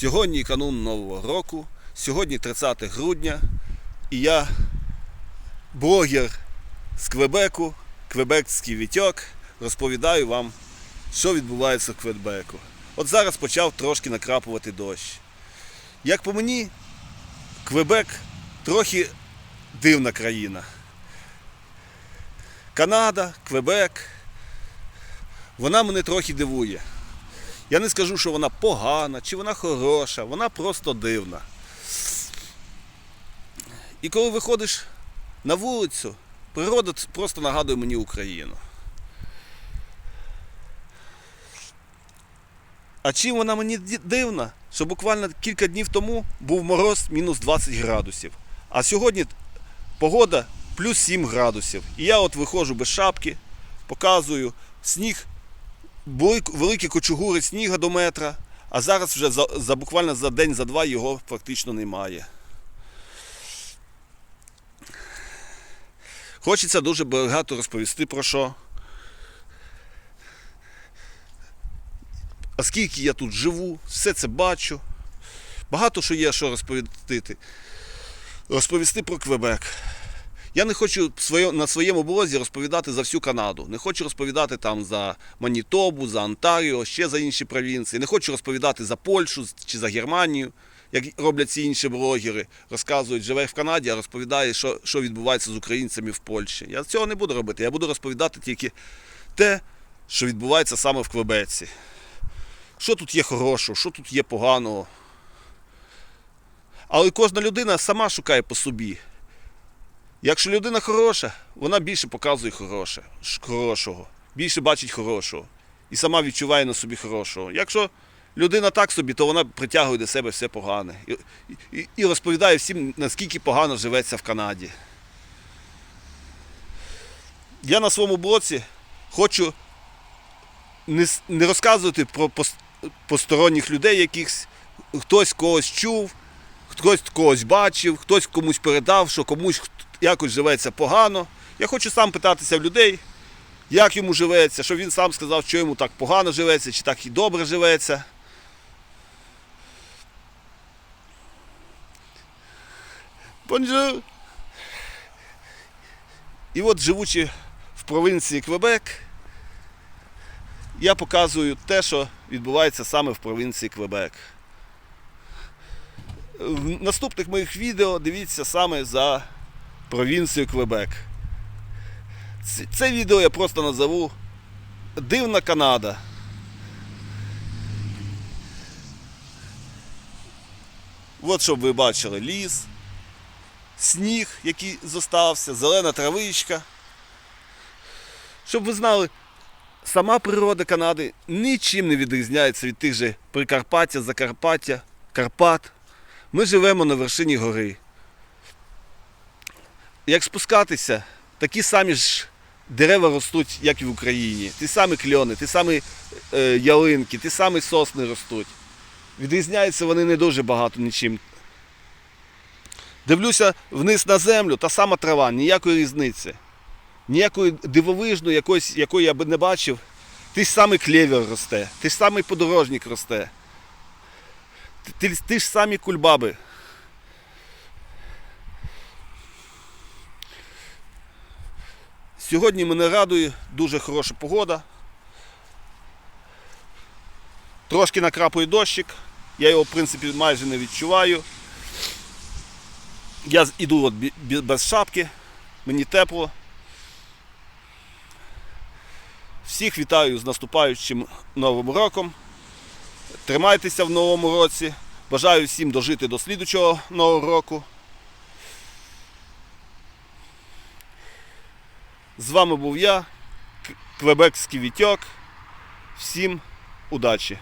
Сьогодні канун Нового року, сьогодні 30 грудня, і я блогер з Квебеку, Квебекський вітьок, розповідаю вам, що відбувається в Квебеку. От зараз почав трошки накрапувати дощ. Як по мені, Квебек трохи дивна країна. Канада, Квебек. Вона мене трохи дивує. Я не скажу, що вона погана чи вона хороша, вона просто дивна. І коли виходиш на вулицю, природа просто нагадує мені Україну. А чим вона мені дивна? Що буквально кілька днів тому був мороз мінус 20 градусів. А сьогодні погода плюс 7 градусів. І я от виходжу без шапки, показую сніг, були великі кочугури сніга до метра, а зараз вже за, за буквально за день, за два його фактично немає. Хочеться дуже багато розповісти про що. А скільки я тут живу, все це бачу. Багато що є, що розповісти. Розповісти про Квебек. Я не хочу на своєму блозі розповідати за всю Канаду. Не хочу розповідати там за Манітобу, за Онтаріо, ще за інші провінції. Не хочу розповідати за Польщу чи за Германію, як роблять ці інші блогери. Розказують, живе в Канаді, а розповідає, що, що відбувається з українцями в Польщі. Я цього не буду робити. Я буду розповідати тільки те, що відбувається саме в Квебеці. Що тут є хорошого, що тут є поганого. Але кожна людина сама шукає по собі. Якщо людина хороша, вона більше показує хороше, хорошого, більше бачить хорошого і сама відчуває на собі хорошого. Якщо людина так собі, то вона притягує до себе все погане і, і, і розповідає всім, наскільки погано живеться в Канаді. Я на своєму блоці хочу не, не розказувати про посторонніх людей, якихось хтось когось чув, хтось когось бачив, хтось комусь передав, що комусь якось живеться погано. Я хочу сам питатися в людей, як йому живеться, що він сам сказав, що йому так погано живеться, чи так і добре живеться. Бонжур! І от живучи в провінції Квебек, я показую те, що відбувається саме в провінції Квебек. В наступних моїх відео дивіться саме за провінцію Квебек. Це відео я просто назову Дивна Канада. От щоб ви бачили ліс, сніг, який зостався, зелена травичка. Щоб ви знали, сама природа Канади нічим не відрізняється від тих же Прикарпаття, Закарпаття, Карпат. Ми живемо на вершині гори. Як спускатися, такі самі ж дерева ростуть, як і в Україні. Ті самі кльони, ті самі е, ялинки, ті самі сосни ростуть. Відрізняються вони не дуже багато нічим. Дивлюся вниз на землю, та сама трава, ніякої різниці. Ніякої дивовижної, якоїсь, якої я би не бачив. Ти ж самий клевер росте, ти самий подорожник росте. Ти, ти, ти ж самі кульбаби. Сьогодні мене радує дуже хороша погода. Трошки накрапує дощик. Я його, в принципі, майже не відчуваю. Я іду от без шапки, мені тепло. Всіх вітаю з наступаючим Новим роком. Тримайтеся в новому році. Бажаю всім дожити до слідучого нового року. З вами був я, Квебекський Вітьок. Всім удачі!